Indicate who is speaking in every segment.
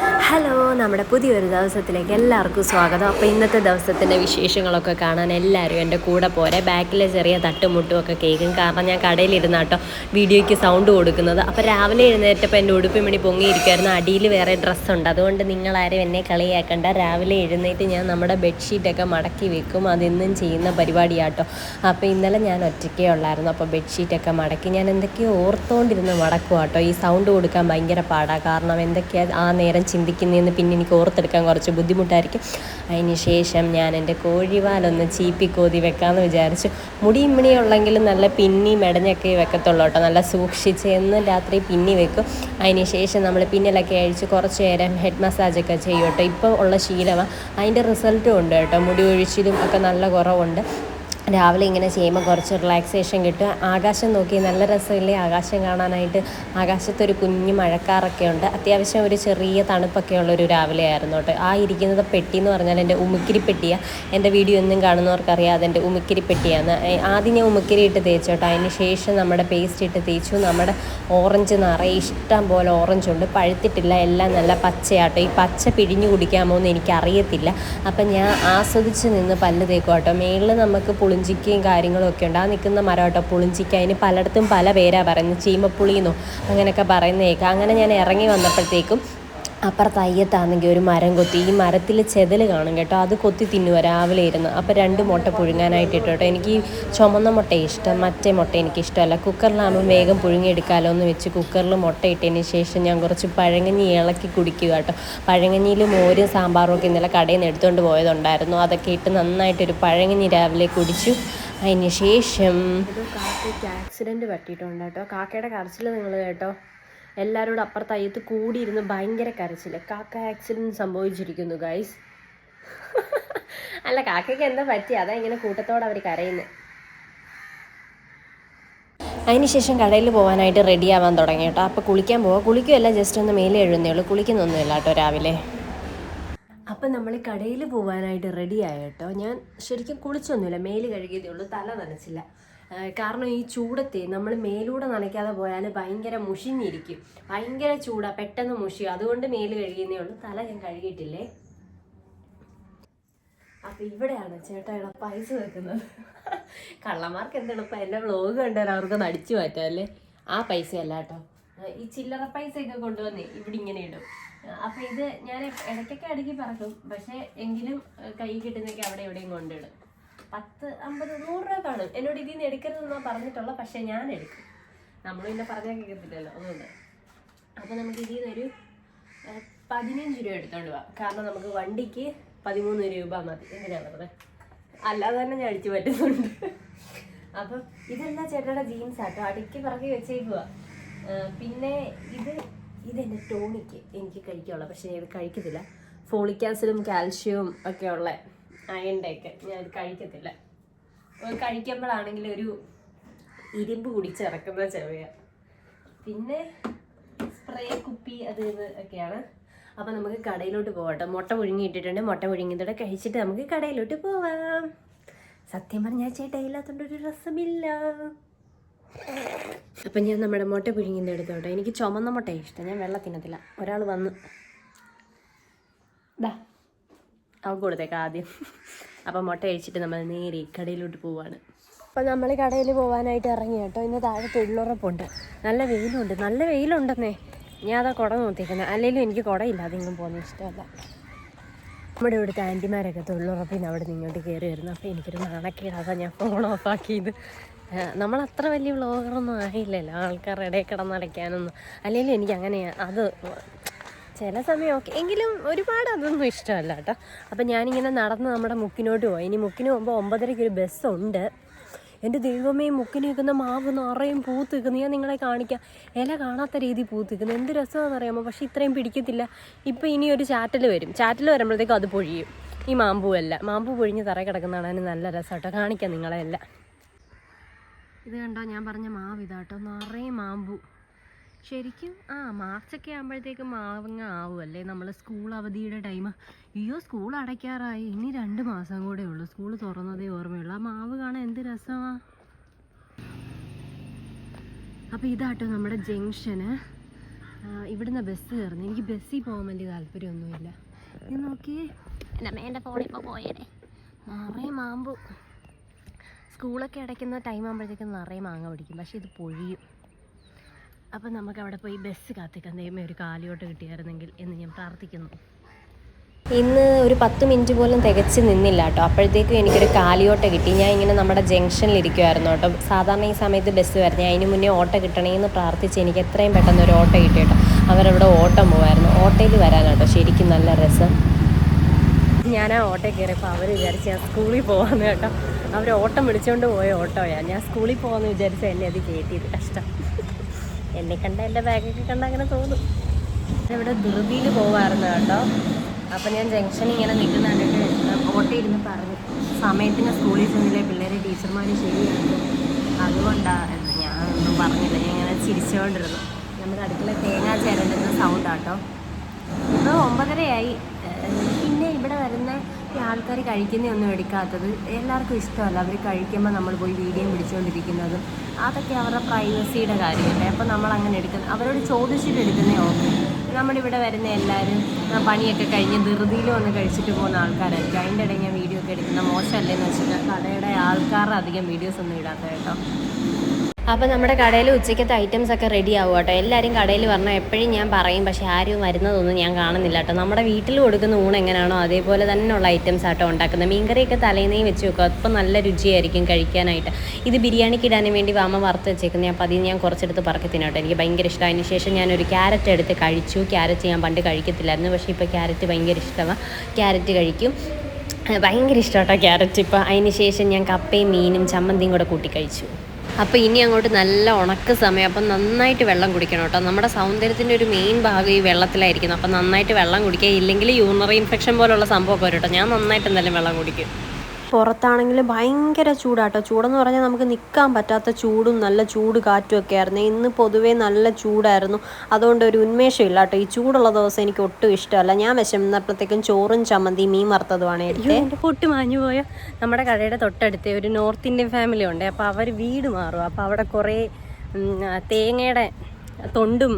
Speaker 1: Hello നമ്മുടെ പുതിയൊരു ദിവസത്തിലേക്ക് എല്ലാവർക്കും സ്വാഗതം. അപ്പോൾ ഇന്നത്തെ ദിവസത്തിന്റെ വിശേഷങ്ങളൊക്കെ കാണാൻ എല്ലാവരും എന്റെ കൂടെ പോരെ. ബാക്കിലെ ചെറിയ തട്ടുമുട്ടും ഒക്കെ കേൾക്കും. കാരണം ഞാൻ കടയിലിരുന്ന കേട്ടോ വീഡിയോയ്ക്ക് സൗണ്ട് കൊടുക്കുന്നത്. അപ്പോൾ രാവിലെ എഴുന്നേറ്റപ്പോൾ എന്റെ ഉടുപ്പി മണി പൊങ്ങിയിരിക്കുമായിരുന്നു അടിയിൽ വേറെ ഡ്രസ്സുണ്ട് അതുകൊണ്ട് നിങ്ങളാരും എന്നെ കളിയാക്കണ്ട. രാവിലെ എഴുന്നേറ്റ് ഞാൻ നമ്മുടെ ബെഡ്ഷീറ്റൊക്കെ മടക്കി വെക്കും. അതെന്നും ചെയ്യുന്ന പരിപാടിയാട്ടോ. അപ്പോൾ ഇന്നലെ ഞാൻ ഒറ്റയ്ക്കേ ഉള്ളായിരുന്നു. അപ്പോൾ ബെഡ്ഷീറ്റൊക്കെ മടക്കി ഞാൻ എന്തൊക്കെയോ ഓർത്തുകൊണ്ടിരുന്ന് മടക്കുവാട്ടോ ഈ സൗണ്ട് കൊടുക്കാൻ ഭയങ്കര പാടാണ് കാരണം എന്തൊക്കെയാണ് ആ നേരം ചിന്തിക്കുന്നതെന്ന് പിന്നെ എനിക്ക് ഓർത്തെടുക്കാൻ കുറച്ച് ബുദ്ധിമുട്ടായിരിക്കും. അതിന് ശേഷം ഞാൻ എന്റെ കോഴിവാലൊന്ന് ചീപ്പി കോതി വെക്കാമെന്ന് വിചാരിച്ചു. മുടിയും മിണിയുള്ളെങ്കിലും നല്ല പിന്നി മെടഞ്ഞൊക്കെ വെക്കത്തുള്ളൂ കേട്ടോ. നല്ല സൂക്ഷിച്ച് എന്നും രാത്രി പിന്നി വെക്കും. അതിന് ശേഷം നമ്മൾ പിന്നിലൊക്കെ അഴിച്ച് കുറച്ച് നേരം ഹെഡ് മസാജൊക്കെ ചെയ്യും കേട്ടോ. ഇപ്പോൾ ഉള്ള ശീലമാണ്. അതിന്റെ റിസൾട്ടും ഉണ്ട് കേട്ടോ. മുടി ഒഴിച്ചിലും ഒക്കെ നല്ല കുറവുണ്ട്. രാവിലെ ഇങ്ങനെ ചെയ്യുമ്പോൾ കുറച്ച് റിലാക്സേഷൻ കിട്ടും ആകാശം നോക്കി നല്ല രസമില്ലേ? ആകാശം കാണാനായിട്ട് ആകാശത്തൊരു കുഞ്ഞു മഴക്കാറൊക്കെ ഉണ്ട്. അത്യാവശ്യം ഒരു ചെറിയ തണുപ്പൊക്കെ ഉള്ളൊരു രാവിലെ ആയിരുന്നു കേട്ടോ. ആ ഇരിക്കുന്നത് പെട്ടി എന്ന് പറഞ്ഞാൽ എന്റെ ഉമിക്കിരി പെട്ടിയാണ് എന്റെ വീഡിയോ ഒന്നും കാണുന്നവർക്കറിയാം അതെന്റെ ഉമിക്കിരി പെട്ടിയാണ് ആദ്യം ഞാൻ ഉമിക്കിരി ഇട്ട് തേച്ചു കേട്ടോ. അതിന് ശേഷം നമ്മുടെ പേസ്റ്റ് ഇട്ട് തേച്ചു. നമ്മുടെ ഓറഞ്ച് നിറയെ ഇഷ്ടം പോലെ ഓറഞ്ച് ഉണ്ട്. പഴുത്തിട്ടില്ല. എല്ലാം നല്ല പച്ചയാട്ടോ ഈ പച്ച പിഴിഞ്ഞു കുടിക്കാമോ എന്ന് എനിക്കറിയത്തില്ല. അപ്പം ഞാൻ ആസ്വദിച്ച് നിന്ന് പല്ല് തേക്കും കേട്ടോ. മേളിൽ നമുക്ക് പുളിഞ്ചിക്കയും കാര്യങ്ങളും ഒക്കെ ഉണ്ട്. ആ നിൽക്കുന്ന മരം കേട്ടോ പുളിഞ്ചിക്ക. അതിന് പലയിടത്തും പല പേരാണ് പറയുന്നത്. ചീമപ്പുളിയെന്നോ അങ്ങനെയൊക്കെ പറയുന്നേക്കാം അങ്ങനെ ഞാൻ ഇറങ്ങി വന്നപ്പോഴത്തേക്കും അപ്പുറത്ത് അയ്യത്താണെങ്കിൽ ഒരു മരം കൊത്തി ഈ മരത്തിൽ ചെതൽ കാണും കേട്ടോ. അത് കൊത്തി തിന്നുക രാവിലെ ഇരുന്ന്. അപ്പോൾ രണ്ട് മുട്ട പുഴുങ്ങാനായിട്ട് ഇട്ടു കേട്ടോ. എനിക്ക് ചുമന്ന മുട്ട ഇഷ്ടം മറ്റേ മുട്ട എനിക്ക് ഇഷ്ടമല്ല കുക്കറിലാകുമ്പോൾ വേഗം പുഴുങ്ങിയെടുക്കാമല്ലോ എന്ന് വെച്ച് കുക്കറിൽ മുട്ട ഇട്ടതിന് ശേഷം ഞാൻ കുറച്ച് പഴങ്ങഞ്ഞി ഇളക്കി കുടിക്കുക കേട്ടോ. പഴങ്ങഞ്ഞിയിൽ മോരും സാമ്പാറും ഒക്കെ ഇന്നലെ കടയിൽ നിന്ന് എടുത്തുകൊണ്ട് പോയതുണ്ടായിരുന്നു. അതൊക്കെ ഇട്ട് നന്നായിട്ടൊരു പഴങ്ങഞ്ഞി രാവിലെ കുടിച്ചു. അതിന് ശേഷം കാക്കയ്ക്ക് ആക്സിഡന്റ് പറ്റിയിട്ടുണ്ട് കേട്ടോ. കാക്കയുടെ കരച്ചിൽ നിങ്ങൾ കേട്ടോ. എല്ലാവരോടും അപ്പുറത്ത് അയ്യത്ത് കൂടിയിരുന്ന് ഭയങ്കര കരച്ചിൽ കാക്ക ആക്സിഡന്റ് സംഭവിച്ചിരിക്കുന്നു ഗൈസ് അല്ല കാക്കയ്ക്ക് എന്താ പറ്റി? അതാ ഇങ്ങനെ കൂട്ടത്തോടെ അവർ കരയുന്നത് അതിനുശേഷം കടയിൽ പോകാനായിട്ട് റെഡി ആവാൻ തുടങ്ങി കേട്ടോ. അപ്പോൾ കുളിക്കാൻ പോവാം. കുളിക്കുമല്ല ജസ്റ്റ് ഒന്ന് മേലെ എഴുന്നേ ഉള്ളൂ കുളിക്കുന്നൊന്നുമില്ല കേട്ടോ രാവിലെ. അപ്പം നമ്മൾ കടയിൽ പോകാനായിട്ട് റെഡി കേട്ടോ? ഞാൻ ശരിക്കും കുളിച്ചൊന്നുമില്ല. മേൽ കഴുകിയതേ ഉള്ളൂ തല നനച്ചില്ല. കാരണം ഈ ചൂടത്തെ നമ്മൾ മേലൂടെ നനയ്ക്കാതെ പോയാൽ ഭയങ്കര മുഷിഞ്ഞിരിക്കും. ഭയങ്കര ചൂടാ പെട്ടെന്ന് മുഷി അതുകൊണ്ട് മേൽ കഴുകിയതേ ഉള്ളൂ. തല ഞാൻ കഴുകിയിട്ടില്ലേ? അപ്പൊ ഇവിടെയാണ് ചേട്ടായുടെ പൈസ വെക്കുന്നത്. കള്ളന്മാർക്ക് എന്ത് എളുപ്പം എന്റെ വ്ലോഗ് കണ്ടാൽ അവർക്ക് നടിച്ചു മാറ്റാം ആ പൈസ അല്ല കേട്ടോ ഈ ചില്ലറ പൈസ ഒക്കെ കൊണ്ടുവന്നേ ഇവിടെ ഇങ്ങനെ ഇടും. അപ്പൊ ഇത് ഞാൻ ഇടയ്ക്കൊക്കെ അടുക്കി പറക്കും. പക്ഷെ എങ്കിലും കൈ കിട്ടുന്നൊക്കെ അവിടെ എവിടെയും കൊണ്ടിടും. പത്ത് അമ്പത് നൂറ് രൂപ കാണും. എന്നോട് ഇതിൽ നിന്ന് എടുക്കരുതെന്നാണ് പറഞ്ഞിട്ടുള്ള പക്ഷെ ഞാൻ എടുക്കും. നമ്മൾ പിന്നെ പറഞ്ഞാൽ കേൾക്കത്തില്ലല്ലോ അതുകൊണ്ട്. അപ്പോൾ നമുക്ക് ഇതിൽ നിന്നൊരു പതിനഞ്ച് രൂപ എടുത്തോണ്ട് പോവാം കാരണം നമുക്ക് വണ്ടിക്ക് പതിമൂന്ന് രൂപ മതി. എങ്ങനെയാണ് വെറുതെ? അല്ലാതെ തന്നെ ഞാൻ അടിച്ചു പറ്റുന്നുണ്ട്. അപ്പം ഇതെല്ലാം ചേട്ടയുടെ ജീൻസ്? ആട്ടോ അടുക്കി പറക്കി വെച്ചേക്കുക പിന്നെ ഇത് ഇതെന്റെ ടോണിക്ക് എനിക്ക് കഴിക്കാനുള്ള പക്ഷേ ഇത് കഴിക്കത്തില്ല. ഫോളിക് ആസിഡും കാൽഷ്യവും ഒക്കെ ഉള്ള അയണിന്റെ ഒക്കെ ഞാൻ ഇത് കഴിക്കത്തില്ല. കഴിക്കുമ്പോഴാണെങ്കിൽ ഒരു ഇരുമ്പ് കുടിച്ചിറക്കുന്ന ചെവയ പിന്നെ സ്പ്രേ കുപ്പി അത് ഇത് ഒക്കെയാണ്. അപ്പം നമുക്ക് കടയിലോട്ട് പോകട്ടെ മുട്ട പുഴുങ്ങി ഇട്ടിട്ടുണ്ട് മുട്ട പുഴുങ്ങിയതോടെ കഴിച്ചിട്ട് നമുക്ക് കടയിലോട്ട് പോവാം. സത്യം പറഞ്ഞാൽ ചേട്ടാ ഇല്ലാത്തതുകൊണ്ട് ഒരു രസമില്ല. അപ്പം ഞാൻ നമ്മുടെ മുട്ട പുഴുങ്ങിന്റെ എടുത്തോട്ടെ. എനിക്ക് ചുമന്ന മുട്ട ഇഷ്ടം. ഞാൻ വെള്ളത്തിനത്തില്ല ഒരാൾ വന്ന്. ദാ. അവൾക്ക് കൊടുത്തേക്കാം ആദ്യം. അപ്പം മുട്ട കഴിച്ചിട്ട് നമ്മൾ നേരെ കടയിലോട്ട് പോവാണ്. അപ്പം നമ്മൾ കടയിൽ പോകാനായിട്ട് ഇറങ്ങി കേട്ടോ. ഇന്ന് താഴെ തൊഴിലുറപ്പുണ്ട്. നല്ല വെയിലുണ്ട്. നല്ല വെയിലുണ്ടെന്നേ. ഞാൻ അതാ കുട നോക്കിയിരിക്കുന്നത് അല്ലെങ്കിലും എനിക്ക് കുടയില്ല. അതിങ്ങും പോകുന്ന ഇഷ്ടമല്ല. നമ്മുടെ ഇവിടുത്തെ ആന്റിമാരൊക്കെ തൊഴിലുറപ്പിന് അവിടെ നിന്ന് ഇങ്ങോട്ട് കയറി വരുന്നു. അപ്പോൾ എനിക്കൊരു നാണക്കേട് ഞാൻ ഫോൺ ഓഫാക്കിയത് നമ്മൾ അത്ര വലിയ വ്ളോഗറൊന്നും ആയില്ലല്ലോ. ആൾക്കാരുടെ ഇടയിൽ കിടന്നടയ്ക്കാനൊന്നും. അല്ലെങ്കിലും എനിക്ക് അങ്ങനെയാണ് അത് ചില സമയം ഓക്കെ എങ്കിലും ഒരുപാട് അതൊന്നും ഇഷ്ടമല്ല കേട്ടോ. അപ്പം ഞാനിങ്ങനെ നടന്ന് നമ്മുടെ മുക്കിനോട്ട് പോയി. ഇനി മുക്കിന് പോകുമ്പോൾ ഒമ്പതരയ്ക്ക് ഒരു ബസ്സുണ്ട് എന്റെ ദൈവമേ മുക്കിന് നിൽക്കുന്ന മാവ് നിറയും പൂത്ത് നിൽക്കുന്നു. ഞാൻ നിങ്ങളെ കാണിക്കാം. ഇല കാണാത്ത രീതി പൂത്ത് നിൽക്കുന്നു. എന്ത് രസമാണെന്ന് അറിയാമോ? പക്ഷേ ഇത്രയും പിടിക്കത്തില്ല. ഇപ്പം ഇനി ഒരു ചാറ്റൽ വരും. ചാറ്റൽ വരുമ്പോഴത്തേക്കും അത് പൊഴിയും. ഈ മാമ്പൂവല്ല മാമ്പൂ പൊഴിഞ്ഞ് തറ കിടക്കുന്നതാണ് അതിന് നല്ല രസം കേട്ടോ. കാണിക്കാം നിങ്ങളെല്ലാം ഇത് കണ്ടോ? ഞാൻ പറഞ്ഞ മാവ് ഇതാട്ടോ നിറയെ മാമ്പൂ. ശരിക്കും? ആ മാർച്ചൊക്കെ ആകുമ്പോഴത്തേക്ക് മാവങ്ങ ആവുമല്ലേ നമ്മൾ സ്കൂൾ അവധിയുടെ ടൈം അയ്യോ സ്കൂൾ അടയ്ക്കാറായി. ഇനി രണ്ട് മാസം കൂടെ ഉള്ളൂ. സ്കൂൾ തുറന്നതേ ഓർമ്മയുള്ളൂ. ആ മാവ് കാണാൻ എന്ത് രസമാ? അപ്പോൾ ഇതാട്ടോ നമ്മുടെ ജംഗ്ഷന്. ഇവിടുന്ന് ബസ് കയറുന്നു. എനിക്ക് ബസ്സിൽ പോകാൻ വലിയ താല്പര്യമൊന്നുമില്ല. നീ നോക്കിയേ എന്റെ അമ്മേന്റെ ഫോണിൽ ഇപ്പോൾ നിറയെ മാമ്പു. സ്കൂളൊക്കെ അടയ്ക്കുന്ന ടൈം ആകുമ്പോഴത്തേക്കും നിറയെ മാങ്ങ പിടിക്കും. പക്ഷേ ഇത് പൊഴിയും. അപ്പം നമുക്ക് അവിടെ പോയി ബസ് കാത്തിക്കാൻ ദൈവമേ ഒരു കാലിയോട്ട് കിട്ടിയായിരുന്നെങ്കിൽ എന്ന് ഞാൻ പ്രാർത്ഥിക്കുന്നു. ഇന്ന് ഒരു പത്ത് മിനിറ്റ് പോലും തികച്ച് നിന്നില്ല കേട്ടോ. അപ്പോഴത്തേക്കും എനിക്കൊരു കാലിയോട്ട കിട്ടി. ഞാൻ ഇങ്ങനെ നമ്മുടെ ജംഗ്ഷനിൽ ഇരിക്കുമായിരുന്നു കേട്ടോ. സാധാരണ ഈ സമയത്ത് ബസ് വരുന്നത് അതിന് മുന്നേ ഓട്ടോ കിട്ടണമെന്ന് പ്രാർത്ഥിച്ച് എനിക്ക് എത്രയും പെട്ടെന്ന് ഒരു ഓട്ടോ കിട്ടി കേട്ടോ. അവരവിടെ ഓട്ടം പോവായിരുന്നു. ഓട്ടോയിൽ വരാനാട്ടോ ശരിക്കും നല്ല രസം. ഞാൻ ആ ഓട്ടോ കയറിയപ്പോൾ അവർ വിചാരിച്ച് ഞാൻ സ്കൂളിൽ പോകാമെന്ന് കേട്ടോ. അവർ ഓട്ടം വിളിച്ചുകൊണ്ട് പോയ ഓട്ടോയാണ് ഞാൻ സ്കൂളിൽ പോകാമെന്ന് വിചാരിച്ച എന്നെ അത് കയറ്റിയത് കഷ്ടം. എന്നെ കണ്ട എന്റെ ബാഗൊക്കെ കണ്ട അങ്ങനെ തോന്നും. ഇവിടെ ധൃതിയിൽ പോവാറുണ്ട് കേട്ടോ. അപ്പം ഞാൻ ജംഗ്ഷൻ ഇങ്ങനെ നിൽക്കുന്ന കണ്ടിട്ട് ഓട്ടോ ഇരുന്ന് പറഞ്ഞു. സമയത്തിന് സ്കൂളിൽ ചെന്നില്ലേ പിള്ളേരെ ടീച്ചർമാർ ശരിയായിരുന്നു അതുകൊണ്ടാണ് ഞാൻ ഒന്നും പറഞ്ഞില്ല. ഞാൻ ഇങ്ങനെ ചിരിച്ചുകൊണ്ടിരുന്നു നമ്മുടെ അടുക്കള തേങ്ങ ചേരേണ്ടുന്ന സൗണ്ട് ആട്ടോ ഇപ്പോൾ ഒമ്പതരയായി. ഇവിടെ വരുന്ന ഈ ആൾക്കാർ കഴിക്കുന്നതൊന്നും എടുക്കാത്തത് എല്ലാവർക്കും ഇഷ്ടമല്ല. അവർ കഴിക്കുമ്പോൾ നമ്മൾ പോയി വീഡിയോ പിടിച്ചുകൊണ്ടിരിക്കുന്നതും അതൊക്കെ അവരുടെ പ്രൈവസിയുടെ കാര്യമല്ലേ. അപ്പോൾ നമ്മൾ അങ്ങനെ എടുക്കുന്നത് അവരോട് ചോദിച്ചിട്ട് എടുക്കുന്നേ ഓക്കെ നമ്മുടെ ഇവിടെ വരുന്ന എല്ലാവരും പണിയൊക്കെ കഴിഞ്ഞ് ധൃതിയിൽ വന്ന് കഴിച്ചിട്ട് പോകുന്ന ആൾക്കാരായിരിക്കും. അതിന്റെ ഇടയിൽ ഞാൻ വീഡിയോ ഒക്കെ എടുക്കുന്ന മോശമല്ലേന്ന് വെച്ചിട്ട് കടയുടെ ആൾക്കാരുടെ അധികം വീഡിയോസ് ഒന്നും ഇടാത്ത കേട്ടോ. അപ്പോൾ നമ്മുടെ കടയിൽ ഉച്ചയ്ക്കത്തെ ഐറ്റംസ് ഒക്കെ റെഡി ആവും കേട്ടോ. എല്ലാവരും കടയിൽ വരണം. എപ്പോഴും ഞാൻ പറയും പക്ഷേ ആരും വരുന്നതൊന്നും ഞാൻ കാണുന്നില്ല കേട്ടോ. നമ്മുടെ വീട്ടിൽ കൊടുക്കുന്ന ഊണ് എങ്ങനെയാണോ അതേപോലെ തന്നെയുള്ള ഐറ്റംസ് ആട്ടോ ഉണ്ടാക്കുന്നത്. മീൻകറിയൊക്കെ തലേന്നേ വെച്ച് വെക്കും. അപ്പം നല്ല രുചിയായിരിക്കും കഴിക്കാനായിട്ട്. ഇത് ബിരിയാണിക്ക് ഇടാനും വേണ്ടി വാമ വറുത്ത് വെച്ചേക്കുന്നത് അപ്പോൾ അതിൽ ഞാൻ കുറച്ചെടുത്ത് പറക്കി എനിക്ക് ഭയങ്കര ഇഷ്ടം. അതിന് ശേഷം ഞാനൊരു ക്യാരറ്റ് എടുത്ത് കഴിച്ചു. ക്യാരറ്റ് ഞാൻ പണ്ട് കഴിക്കത്തില്ലായിരുന്നു. പക്ഷേ ഇപ്പോൾ ക്യാരറ്റ് ഭയങ്കര ഇഷ്ടമാണ് ക്യാരറ്റ് കഴിക്കും. ഭയങ്കര ഇഷ്ടം കേട്ടോ ക്യാരറ്റ് ഇപ്പോൾ അതിന് ശേഷം ഞാൻ കപ്പയും മീനും ചമ്മന്തിയും കൂടെ കൂട്ടി കഴിച്ചു. അപ്പോൾ ഇനി അങ്ങോട്ട് നല്ല ഉണക്ക സമയം. അപ്പം നന്നായിട്ട് വെള്ളം കുടിക്കണം കേട്ടോ. നമ്മുടെ സൗന്ദര്യത്തിന്റെ ഒരു മെയിൻ ഭാഗം ഈ വെള്ളത്തിലായിരിക്കുന്നു. അപ്പം നന്നായിട്ട് വെള്ളം കുടിക്കുക ഇല്ലെങ്കിൽ യൂണറി ഇൻഫെക്ഷൻ പോലുള്ള സംഭവമൊക്കെ വരും കേട്ടോ. ഞാൻ നന്നായിട്ട് എന്തായാലും വെള്ളം കുടിക്കും. പുറത്താണെങ്കിൽ ഭയങ്കര ചൂടാട്ടോ. ചൂടെന്ന് പറഞ്ഞാൽ നമുക്ക് നിൽക്കാൻ പറ്റാത്ത ചൂടും നല്ല ചൂട് കാറ്റും ഒക്കെ ആയിരുന്നു. ഇന്ന് പൊതുവേ നല്ല ചൂടായിരുന്നു. അതുകൊണ്ട് ഒരു ഉന്മേഷം ഇല്ല കേട്ടോ ഈ ചൂടുള്ള ദിവസം എനിക്ക് ഒട്ടും ഇഷ്ടമല്ല. ഞാൻ വിശന്നപ്പോഴത്തേക്കും ചോറും ചമ്മന്തി മീൻ വറുത്തതുമാണ് എടുത്തത് പൊട്ടി മാഞ്ഞു പോയ നമ്മുടെ കടയുടെ തൊട്ടടുത്ത് ഒരു നോർത്ത് ഇന്ത്യൻ ഫാമിലി ഉണ്ട്. അപ്പോൾ അവർ വീട് മാറും. അപ്പോൾ അവിടെ കുറേ തേങ്ങയുടെ തൊണ്ടും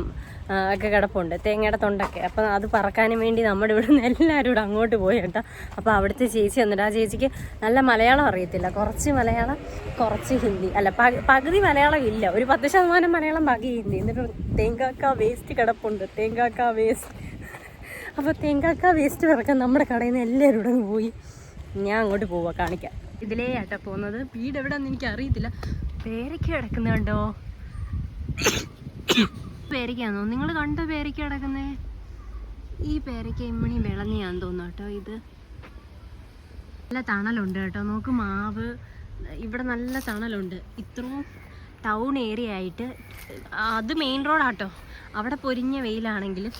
Speaker 1: ഒക്കെ കിടപ്പുണ്ട്. തേങ്ങയുടെ തൊണ്ടൊക്കെ. അപ്പം അത് പറക്കാനും വേണ്ടി നമ്മുടെ ഇവിടെ നിന്ന് എല്ലാവരും ഇവിടെ അങ്ങോട്ട് പോയി കേട്ടോ. അപ്പോൾ അവിടുത്തെ ചേച്ചി വന്നിട്ട് ആ ചേച്ചിക്ക് നല്ല മലയാളം അറിയത്തില്ല. കുറച്ച് മലയാളം കുറച്ച് ഹിന്ദി. അല്ല പക- പകുതി മലയാളം ഇല്ല. ഒരു പത്ത് ശതമാനം മലയാളം പകുതി ഹിന്ദി. എന്നിട്ട് തേങ്കാക്ക വേസ്റ്റ് കിടപ്പുണ്ട്. തേങ്കാക്ക വേസ്റ്റ്. അപ്പോൾ തേങ്കാക്ക വേസ്റ്റ് പിറക്കാൻ നമ്മുടെ കടയിൽ നിന്ന് എല്ലാവരും ഇവിടെ പോയി. ഞാൻ അങ്ങോട്ട് പോവാ കാണിക്കാം. ഇതിലേ ആട്ടാ പോകുന്നത്. വീട് എവിടെയാണെന്ന് എനിക്ക് അറിയത്തില്ല പേരൊക്കെ കിടക്കുന്നുണ്ടോ പേരയ്ക്കാന്നോ? നിങ്ങൾ കണ്ട പേരയ്ക്ക കിടക്കുന്നേ? ഈ പേരയ്ക്ക ഇമ്മണി വിളഞ്ഞാന്ന് തോന്നുന്നു കേട്ടോ ഇത്. നല്ല തണലുണ്ട് കേട്ടോ. നോക്ക് മാവ്. ഇവിടെ നല്ല തണലുണ്ട്. ഇത്രയും ടൗൺ ഏരിയ ആയിട്ട് അത് മെയിൻ റോഡാട്ടോ അവിടെ പൊരിഞ്ഞ വെയിലാണെങ്കിലും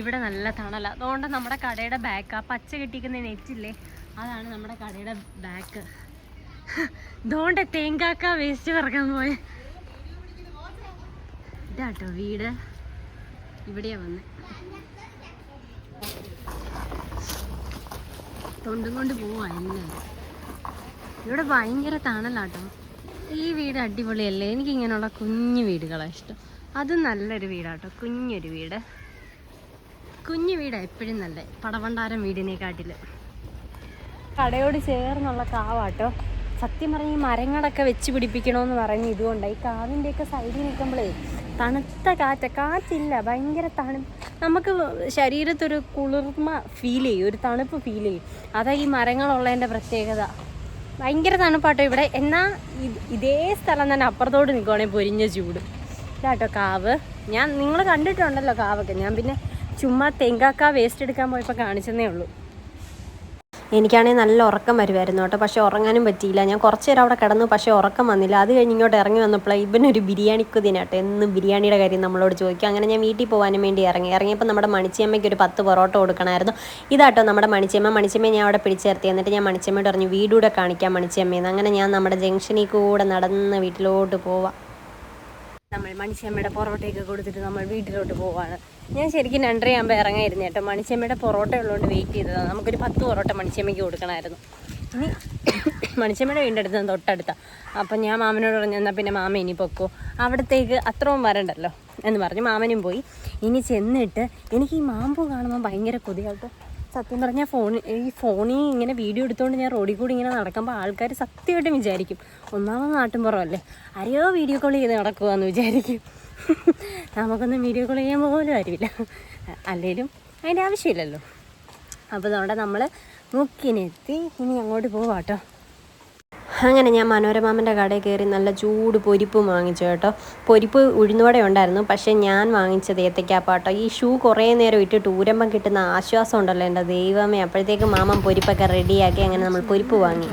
Speaker 1: ഇവിടെ നല്ല തണല. അതുകൊണ്ട് നമ്മുടെ കടയുടെ ബാക്ക് ആ പച്ച കെട്ടിക്കുന്ന നെറ്റില്ലേ അതാണ് നമ്മുടെ കടയുടെ ബാക്ക് ഇതുകൊണ്ട് തേങ്കാക്ക വേസ്റ്റ് പറക്കാൻ പോയ. ഇതാട്ടോ വീട്. ഇവിടെയാ വന്ന്. തൊണ്ടും കൊണ്ട് പോവാ എല്ലാവരും ഇവിടെ ഭയങ്കര തണലാട്ടോ. ഈ വീട് അടിപൊളിയല്ലേ? എനിക്ക് ഇങ്ങനെയുള്ള കുഞ്ഞു വീടുകളാണ് ഇഷ്ടം. അത് നല്ലൊരു വീടാട്ടോ. കുഞ്ഞൊരു വീട്. കുഞ്ഞു വീടാണ് എപ്പോഴും നല്ല? പടവണ്ടാരം വീടിനെക്കാട്ടിൽ. കടയോട് ചേർന്നുള്ള കാവാട്ടോ. സത്യം പറഞ്ഞ ഈ മരങ്ങളൊക്കെ വെച്ച് പിടിപ്പിക്കണമെന്ന് പറഞ്ഞ് ഇതുകൊണ്ടാണ് ഈ കാവിന്റെയൊക്കെ സൈഡിൽ നിൽക്കുമ്പോഴേ തണുത്ത കാറ്റ കാറ്റില്ല ഭയങ്കര തണു നമുക്ക് ശരീരത്തൊരു കുളിർമ ഫീൽ ചെയ്യും ഒരു തണുപ്പ് ഫീൽ ചെയ്യും. അതാ ഈ മരങ്ങളുള്ളതിന്റെ പ്രത്യേകത. ഭയങ്കര തണുപ്പാട്ടോ ഇവിടെ. എന്നാൽ ഇതേ സ്ഥലം തന്നെ അപ്പുറത്തോട്ട് നിൽക്കുവാണെങ്കിൽ പൊരിഞ്ഞ ചൂട്. ഇതാട്ടോ കാവ്. ഞാൻ നിങ്ങൾ കണ്ടിട്ടുണ്ടല്ലോ കാവൊക്കെ. ഞാൻ പിന്നെ ചുമ്മാ തെങ്കാക്ക വേസ്റ്റ് എടുക്കാൻ പോയപ്പോൾ കാണിച്ചതേ ഉള്ളൂ. എനിക്കാണെങ്കിൽ നല്ല ഉറക്കം വരുമായിരുന്നു കേട്ടോ. പക്ഷേ ഉറങ്ങാനും പറ്റിയില്ല. ഞാൻ കുറച്ച് നേരം അവിടെ കിടന്നു പക്ഷേ ഉറക്കം വന്നില്ല. അത് കഴിഞ്ഞ് ഇങ്ങോട്ട് ഇറങ്ങി വന്നപ്പോൾ ഇവനൊരു ബിരിയാണി കുതിനാട്ടോ എന്നും ബിരിയാണിയുടെ കാര്യം നമ്മളോട് ചോദിക്കും. അങ്ങനെ ഞാൻ വീട്ടിൽ പോകാനും വേണ്ടി ഇറങ്ങി. ഇറങ്ങിയപ്പോൾ നമ്മുടെ മണിച്ചമ്മയ്ക്ക് ഒരു പത്ത് പൊറോട്ട കൊടുക്കണമായിരുന്നു. ഇതാട്ടോ നമ്മുടെ മണിച്ചമ്മ. മണിച്ചമ്മയെ ഞാൻ അവിടെ പിടിച്ചേർത്തി എന്നിട്ട് ഞാൻ മണിച്ചമ്മയോട് പറഞ്ഞു വീടൂടെ കാണിക്കാം മണിച്ചമ്മയെന്ന് അങ്ങനെ ഞാൻ നമ്മുടെ ജംഗ്ഷനിൽ കൂടെ നടന്ന് വീട്ടിലോട്ട് പോവാം. നമ്മൾ മണിച്ചമ്മയുടെ പൊറോട്ടയൊക്കെ കൊടുത്തിട്ട് നമ്മൾ വീട്ടിലോട്ട് പോവാണ്. ഞാൻ ശരിക്കും രണ്ടരയാകുമ്പോൾ ഇറങ്ങായിരുന്നു കേട്ടോ. മണിച്ചമ്മയുടെ പൊറോട്ട ഉള്ളതുകൊണ്ട് വെയിറ്റ് ചെയ്തതാണ് നമുക്കൊരു പത്ത് പൊറോട്ട മണിച്ചമ്മയ്ക്ക് കൊടുക്കണമായിരുന്നു ഇനി മണിച്ചമ്മയുടെ വീടിന്റെ അടുത്ത് തൊട്ടടുത്ത. അപ്പം ഞാൻ മാമനോട് പറഞ്ഞു എന്നാൽ പിന്നെ മാമ ഇനി പൊക്കോ. അവിടത്തേക്ക് അത്രയും വരണ്ടല്ലോ. എന്ന് പറഞ്ഞു. മാമനും പോയി. ഇനി ചെന്നിട്ട് എനിക്ക് ഈ മാമ്പൂ കാണുമ്പോൾ ഭയങ്കര കൊതിയാട്ടോ സത്യം പറഞ്ഞാൽ ഫോൺ ഈ ഫോണിൽ ഇങ്ങനെ വീഡിയോ എടുത്തുകൊണ്ട് ഞാൻ റോഡിൽ കൂടി ഇങ്ങനെ നടക്കുമ്പോൾ ആൾക്കാർ സത്യമായിട്ടും വിചാരിക്കും. ഒന്നാമത് നാട്ടിൻപുറമല്ലേ ആരെയോ വീഡിയോ കോൾ ചെയ്ത് നടക്കുവാന്ന് വിചാരിക്കും. നമുക്കൊന്നും വീഡിയോ കോൾ ചെയ്യാൻ പോലും അറിയില്ല അല്ലെങ്കിലും അതിന്റെ ആവശ്യമില്ലല്ലോ. അപ്പോൾ അതുകൊണ്ട് നമ്മൾ മുക്കിനെത്തി. ഇനി അങ്ങോട്ട് പോവാട്ടോ അങ്ങനെ ഞാൻ മനോരമാമന്റെ കടയിൽ കയറി നല്ല ചൂട് പൊരിപ്പ് വാങ്ങിച്ചു കേട്ടോ. പൊരിപ്പ് ഉഴുന്നുവട ഉണ്ടായിരുന്നു. പക്ഷേ ഞാൻ വാങ്ങിച്ചത് ഏത്തക്കാപ്പാട്ടോ ഈ ഷൂ കുറേ നേരം ഇട്ടിട്ട് ഊരമ്പം കിട്ടുന്ന ആശ്വാസം ഉണ്ടല്ലോ എന്റെ ദൈവമേ. അപ്പോഴത്തേക്ക് മാമൻ പൊരിപ്പൊക്കെ റെഡിയാക്കി അങ്ങനെ നമ്മൾ പൊരിപ്പ് വാങ്ങി.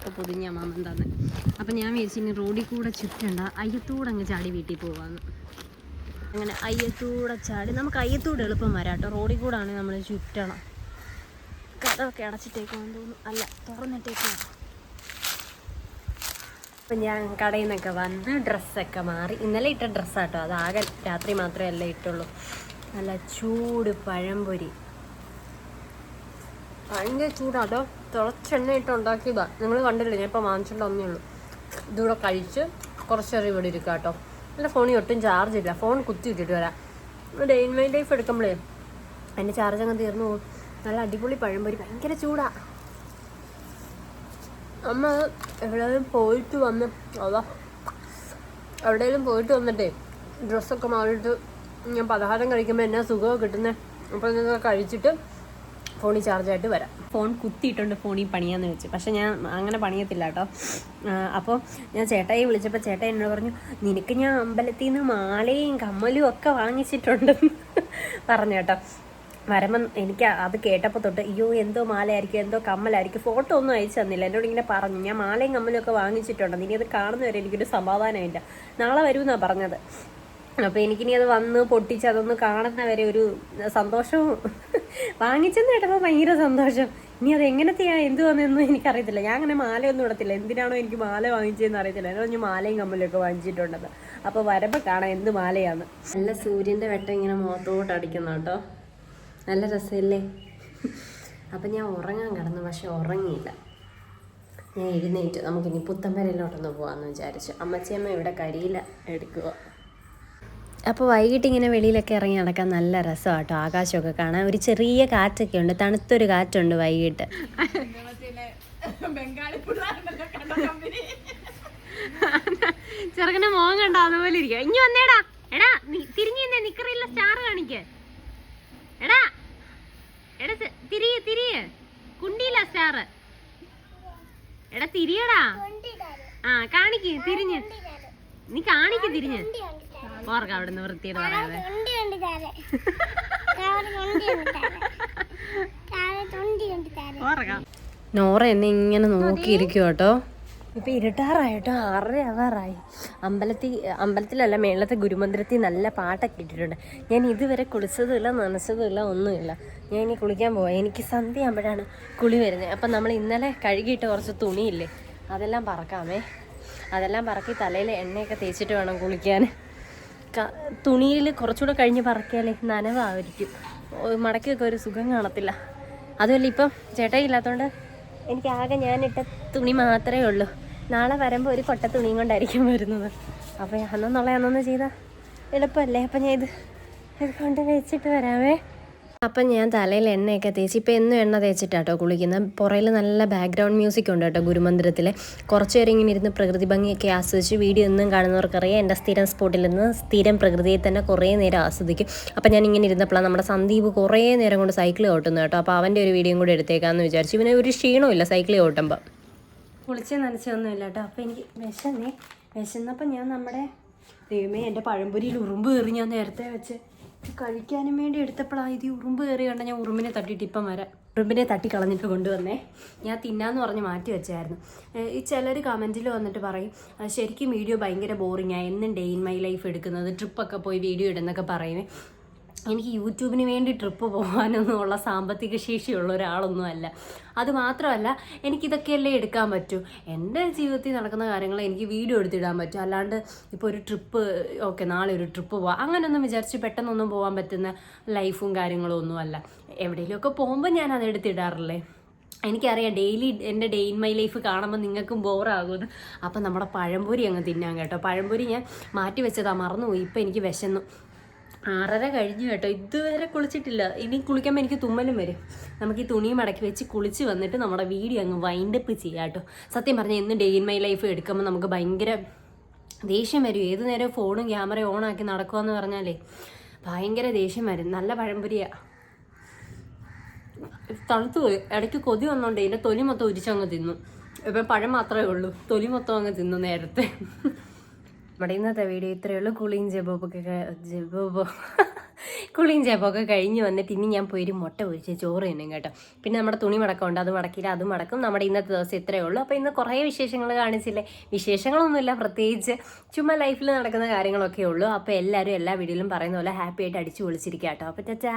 Speaker 1: വാഴയിലൊക്കെ പൊതിഞ്ഞ മാമൻ തന്നെ അപ്പം ഞാൻ വിചാരിച്ചിനി റോഡിൽ കൂടെ ചുറ്റണ്ട അയ്യത്തൂടെ അങ്ങ് ചാടി വീട്ടിൽ പോവാന്ന്. അങ്ങനെ അയ്യത്തൂടെ ചാടി നമുക്ക് അയ്യത്തൂടെ എളുപ്പം വരാം കേട്ടോ. റോഡിൽ കൂടെ ആണ് നമ്മൾ ചുറ്റണം. കഥമൊക്കെ അടച്ചിട്ടേക്കാന്ന് തോന്നുന്നു. അല്ല തുറന്നിട്ടേക്കാണ് അപ്പം ഞാൻ കടയിൽ നിന്നൊക്കെ വന്ന് ഡ്രസ്സൊക്കെ മാറി. ഇന്നലെ ഇട്ട ഡ്രസ്സാട്ടോ. അത് ആകെ രാത്രി മാത്രമേ അല്ല ഇട്ടുള്ളൂ. നല്ല ചൂട് പഴംപൊരി. ഭയങ്കര ചൂടാട്ടോ തിളച്ചെണ്ണ ഇട്ട് ഉണ്ടാക്കിയതാണ് നിങ്ങൾ കണ്ടില്ലേ? ഞാൻ ഇപ്പോൾ വാങ്ങിച്ചിട്ട് ഒന്നേ ഉള്ളൂ. ഇതുകൂടെ കഴിച്ച് കുറച്ചേറെ ഇവിടെ ഇരിക്കാം കേട്ടോ. എന്റെ ഫോണിൽ ഒട്ടും ചാർജ് ഇല്ല. ഫോൺ കുത്തി ഇട്ടിട്ട് വരാം. ഡെയിൻ മൈ ലൈഫ് എടുക്കുമ്പോഴേ എന്റെ ചാർജ് അങ്ങ് തീർന്നു പോകും. നല്ല അടിപൊളി പഴംപൊരി. ഭയങ്കര ചൂടാ. അമ്മ എവിടെയും പോയിട്ട് വന്ന് അതാ എവിടെയെങ്കിലും പോയിട്ട് വന്നിട്ടേ ഡ്രസ്സൊക്കെ മാറിയിട്ട് ഞാൻ പലഹാരം കഴിക്കുമ്പോൾ എന്നാ സുഖമൊക്കെ കിട്ടുന്നത് അപ്പോൾ നിങ്ങൾ കഴിച്ചിട്ട് ഫോണിൽ ചാർജായിട്ട് വരാം. ഫോൺ കുത്തിയിട്ടുണ്ട് ഫോണിൽ പണിയാന്ന് വെച്ച്. പക്ഷെ ഞാൻ അങ്ങനെ പണിയത്തില്ല കേട്ടോ. അപ്പോൾ ഞാൻ ചേട്ടായി വിളിച്ചപ്പോൾ ചേട്ട എന്നോട് പറഞ്ഞു നിനക്ക് ഞാൻ അമ്പലത്തിൽ നിന്ന് മാലയും കമ്മലും ഒക്കെ വാങ്ങിച്ചിട്ടുണ്ട് പറഞ്ഞു കേട്ടോ. വരുമ്പം എനിക്ക് അത് കേട്ടപ്പോൾ തൊട്ട് അയ്യോ എന്തോ മാലയായിരിക്കും എന്തോ കമ്മലായിരിക്കും ഫോട്ടോ ഒന്നും അയച്ചു തന്നില്ല. എന്നോട് ഇങ്ങനെ പറഞ്ഞു ഞാൻ മാലയും കമ്മലും ഒക്കെ വാങ്ങിച്ചിട്ടുണ്ട്. ഇനി അത് കാണുന്നവരെ എനിക്കൊരു സമാധാനമില്ല. നാളെ വരുമെന്നാണ് പറഞ്ഞത്. അപ്പോൾ എനിക്കിനി അത് വന്ന് പൊട്ടിച്ച് അതൊന്ന് കാണുന്ന വരെ ഒരു സന്തോഷവും വാങ്ങിച്ചെന്ന് കേട്ടപ്പോൾ ഭയങ്കര സന്തോഷം. ഇനി അത് എങ്ങനത്തെയാ എന്തുവാണെന്നൊന്നും എനിക്കറിയത്തില്ല. ഞാൻ അങ്ങനെ മാലയൊന്നും ഇടത്തില്ല. എന്തിനാണോ എനിക്ക് മാല വാങ്ങിച്ചതെന്ന് അറിയത്തില്ല. എന്നോട് ഞാൻ മാലയും കമ്മലും ഒക്കെ വാങ്ങിച്ചിട്ടുണ്ടത്. അപ്പോൾ വരുമ്പോൾ കാണാം എന്ത് മാലയാണ്. നല്ല സൂര്യന്റെ വെട്ടം ഇങ്ങനെ മുഖത്തോട്ട് അടിക്കുന്ന കേട്ടോ. നല്ല രസമല്ലേ? അപ്പം ഞാൻ ഉറങ്ങാൻ കിടന്നു പക്ഷെ ഉറങ്ങിയില്ല. ഞാൻ എഴുന്നേറ്റ്. നമുക്കിനി പുത്തമ്പരയിലോട്ടൊന്ന് പോകാമെന്ന് വിചാരിച്ചു. അമ്മച്ചിയമ്മ ഇവിടെ കരിയില എടുക്കുക അപ്പോൾ വൈകിട്ട് ഇങ്ങനെ വെളിയിലൊക്കെ ഇറങ്ങി നടക്കാൻ നല്ല രസമാണ് കേട്ടോ ആകാശമൊക്കെ കാണാൻ. ഒരു ചെറിയ കാറ്റൊക്കെ ഉണ്ട് തണുത്തൊരു കാറ്റുണ്ട് വൈകിട്ട്. ചെറുക്കനെ മോൻ കണ്ട അതുപോലെ ഇരിക്കും ഇനി വന്നേടാ. എടാ തിരിഞ്ഞു തന്നെ നിക്കറിയില്ല സ്റ്റാർ കാണിക്ക്. എടാ എടാ തിരിയ തിരിയ തിരിയ്. കുണ്ടിയില്ല സ്റ്റാർ എടാ തിരിയടാ. ആ കാണിക്ക് തിരിഞ്ഞ്. നീ കാണിക്ക് തിരിഞ്ഞ്. ഓർക്ക അവിടെ നിന്ന് വൃത്തിയോട് പറയാതെ ഓർക്കാം നോറ എന്നെ ഇങ്ങനെ നോക്കിയിരിക്കും കേട്ടോ. ഇപ്പൊ ഇരുട്ടാറായിട്ടോ ആറര ആവാറായി. അമ്പലത്തിൽ അമ്പലത്തിലല്ല മേളത്തെ ഗുരുമന്ദിരത്തിൽ നല്ല പാട്ടൊക്കെ ഇട്ടിട്ടുണ്ട്. ഞാൻ ഇതുവരെ കുളിച്ചതുമില്ല നനച്ചതുമില്ല ഒന്നുമില്ല. ഞാൻ ഇനി കുളിക്കാൻ പോവാം. എനിക്ക് സന്ധ്യ ആകുമ്പോഴാണ് കുളി വരുന്നത് അപ്പം നമ്മൾ ഇന്നലെ കഴുകിയിട്ട് കുറച്ച് തുണിയില്ലേ അതെല്ലാം പറക്കാമേ. അതെല്ലാം പറക്കി തലയിൽ എണ്ണയൊക്കെ തേച്ചിട്ട് വേണം കുളിക്കാൻ. തുണിയിൽ കുറച്ചുകൂടെ കഴിഞ്ഞ് പറക്കിയാലേ നനവായിരിക്കും. മടക്കിയൊക്കെ ഒരു സുഖം കാണത്തില്ല. അതുമല്ല ഇപ്പം ചേട്ടയില്ലാത്തതുകൊണ്ട് എനിക്ക് ആകെ ഞാനിട്ട തുണി മാത്രമേ ഉള്ളൂ. നാളെ വരുമ്പോൾ ഒരു കൊട്ട തുണിയും കൊണ്ടായിരിക്കും വരുന്നത്. അപ്പോൾ അന്നെന്നുള്ള അന്നൊന്ന് ചെയ്താൽ എളുപ്പമല്ലേ? അപ്പം ഞാൻ ഇത് ഇത് കൊണ്ട് വെച്ചിട്ട് വരാമേ അപ്പം ഞാൻ തലയിൽ എണ്ണയൊക്കെ തേച്ച് ഇപ്പം എന്നും എണ്ണ തേച്ചിട്ടാട്ടോ കുളിക്കുന്നത്. പുറയിൽ നല്ല ബാക്ക്ഗ്രൗണ്ട് മ്യൂസിക് ഉണ്ട് കേട്ടോ ഗുരുമന്ദിരത്തിലെ കുറച്ച് നേരം ഇങ്ങനെ ഇരുന്ന് പ്രകൃതി ഭംഗിയൊക്കെ ആസ്വദിച്ച് വീഡിയോ എന്നും കാണുന്നവർക്കറിയാം. എന്റെ സ്ഥിരം സ്പോട്ടിൽ നിന്ന് സ്ഥിരം പ്രകൃതിയെ തന്നെ കുറേ നേരം ആസ്വദിക്കും. അപ്പം ഞാൻ ഇങ്ങനെ ഇരുന്നപ്പോഴാണ് നമ്മുടെ സന്ദീപ് കുറേ നേരം കൊണ്ട് സൈക്കിൾ ഓട്ടുന്നു കേട്ടോ. അപ്പോൾ അവന്റെ ഒരു വീഡിയോയും കൂടി എടുത്തേക്കാമെന്ന് വിചാരിച്ചു. ഇവന് ഒരു ക്ഷീണമില്ല സൈക്കിൾ ഓട്ടുമ്പോൾ കുളിച്ച് നനച്ചൊന്നുമില്ല കേട്ടോ. അപ്പോൾ എനിക്ക് വിശന്നേ. വിശന്നപ്പോൾ ഞാൻ നമ്മുടെ ദൈവമേ എന്റെ പഴംപൊരിയിൽ ഉറുമ്പ് കയറി ഞാൻ നേരത്തെ വെച്ച് കഴിക്കാനും വേണ്ടി എടുത്തപ്പോഴാണ് ഇത് ഉറുമ്പ് കയറി കണ്ട ഞാൻ ഉറുമ്പിനെ തട്ടിയിട്ട് ഇപ്പം വരാം. ഉറുമ്പിനെ തട്ടി കളഞ്ഞിട്ട് കൊണ്ടുവന്നേ. ഞാൻ തിന്നാന്ന് പറഞ്ഞ് മാറ്റി വെച്ചായിരുന്നു. ഈ ചിലർ കമന്റിൽ വന്നിട്ട് പറയും ശരിക്കും വീഡിയോ ഭയങ്കര ബോറിങ്ങാണ് എന്നും ഡേ ഇൻ മൈ ലൈഫ് എടുക്കുന്നത്. ട്രിപ്പൊക്കെ പോയി വീഡിയോ ഇടുന്നൊക്കെ പറയുമേ എനിക്ക് യൂട്യൂബിന് വേണ്ടി ട്രിപ്പ് പോകാനൊന്നും ഉള്ള സാമ്പത്തിക ശേഷിയുള്ള ഒരാളൊന്നും അല്ല അതുമാത്രമല്ല എനിക്കിതൊക്കെയല്ലേ എടുക്കാൻ പറ്റൂ? എന്റെ ജീവിതത്തിൽ നടക്കുന്ന കാര്യങ്ങൾ എനിക്ക് വീഡിയോ എടുത്തിടാൻ പറ്റും. അല്ലാണ്ട് ഇപ്പോൾ ഒരു ട്രിപ്പ് ഓക്കെ നാളെ ഒരു ട്രിപ്പ് പോവാം. അങ്ങനെയൊന്നും വിചാരിച്ച് പെട്ടെന്നൊന്നും പോകാൻ പറ്റുന്ന ലൈഫും കാര്യങ്ങളും ഒന്നുമല്ല എവിടെയെങ്കിലുമൊക്കെ പോകുമ്പോൾ ഞാൻ അത് എടുത്തിടാറില്ലേ? എനിക്കറിയാം ഡെയിലി എന്റെ ഡേ ഇൻ മൈ ലൈഫ് കാണുമ്പോൾ നിങ്ങൾക്കും ബോറാകുമെന്ന് അപ്പം നമ്മുടെ പഴംപൊരി അങ്ങ് തിന്നാൻ കേട്ടോ. പഴംപൊരി ഞാൻ മാറ്റി വെച്ചതാ മറന്നുപോയി. ഇപ്പം എനിക്ക് വിശന്നു. ആറര കഴിഞ്ഞു കേട്ടോ. ഇതുവരെ കുളിച്ചിട്ടില്ല. ഇനി കുളിക്കുമ്പോൾ എനിക്ക് തുമ്മലും വരും. നമുക്ക് ഈ തുണി മടക്കി വെച്ച് കുളിച്ച് വന്നിട്ട് നമ്മുടെ വീഡിയോ അങ്ങ് വൈൻഡപ്പ് ചെയ്യാം കേട്ടോ. സത്യം പറഞ്ഞാൽ ഇന്ന് ഡേ ഇൻ മൈ ലൈഫ് എടുക്കുമ്പോൾ നമുക്ക് ഭയങ്കര ദേഷ്യം വരും. ഏതു നേരം ഫോണും ക്യാമറയും ഓണാക്കി നടക്കുകയെന്ന് പറഞ്ഞാലേ ഭയങ്കര ദേഷ്യം വരും. നല്ല പഴംപൊരിയാണ് തണുത്ത് പോയി. ഇടയ്ക്ക് കൊതി വന്നോണ്ടേ ഇതിന്റെ തൊലി മൊത്തം ഉരിച്ചങ്ങ് തിന്നു. ഇപ്പം പഴം മാത്രമേ ഉള്ളൂ. തൊലി മൊത്തം അങ്ങ് തിന്നു നേരത്തെ. നമ്മുടെ ഇന്നത്തെ വീഡിയോ ഇത്രയേ ഉള്ളൂ. കുളിയും ജബോബൊക്കെ ജബോബോ. കുളിയും ചേപ്പൊക്കെ കഴിഞ്ഞ് വന്നിട്ട് ഇനി ഞാൻ പോയി ഒരു മുട്ട പൊരിച്ച് ചോറ് തിന്നും കേട്ടോ. പിന്നെ നമ്മുടെ തുണി മടക്കമുണ്ട്. അത് മടക്കിയില്ല അത് മടക്കും. നമ്മുടെ ഇന്നത്തെ ദിവസം ഇത്രയേ ഉള്ളൂ. അപ്പോൾ ഇന്ന് കുറേ വിശേഷങ്ങൾ കാണിച്ചില്ലേ? വിശേഷങ്ങളൊന്നുമില്ല പ്രത്യേകിച്ച് ചുമ്മാ ലൈഫിൽ നടക്കുന്ന കാര്യങ്ങളൊക്കെ ഉള്ളൂ. അപ്പോൾ എല്ലാവരും എല്ലാ വീഡിയോയിലും പറയുന്ന പോലെ ഹാപ്പി ആയിട്ട് അടിച്ചു പൊളിച്ചിരിക്കുക കേട്ടോ അപ്പോൾ ചാ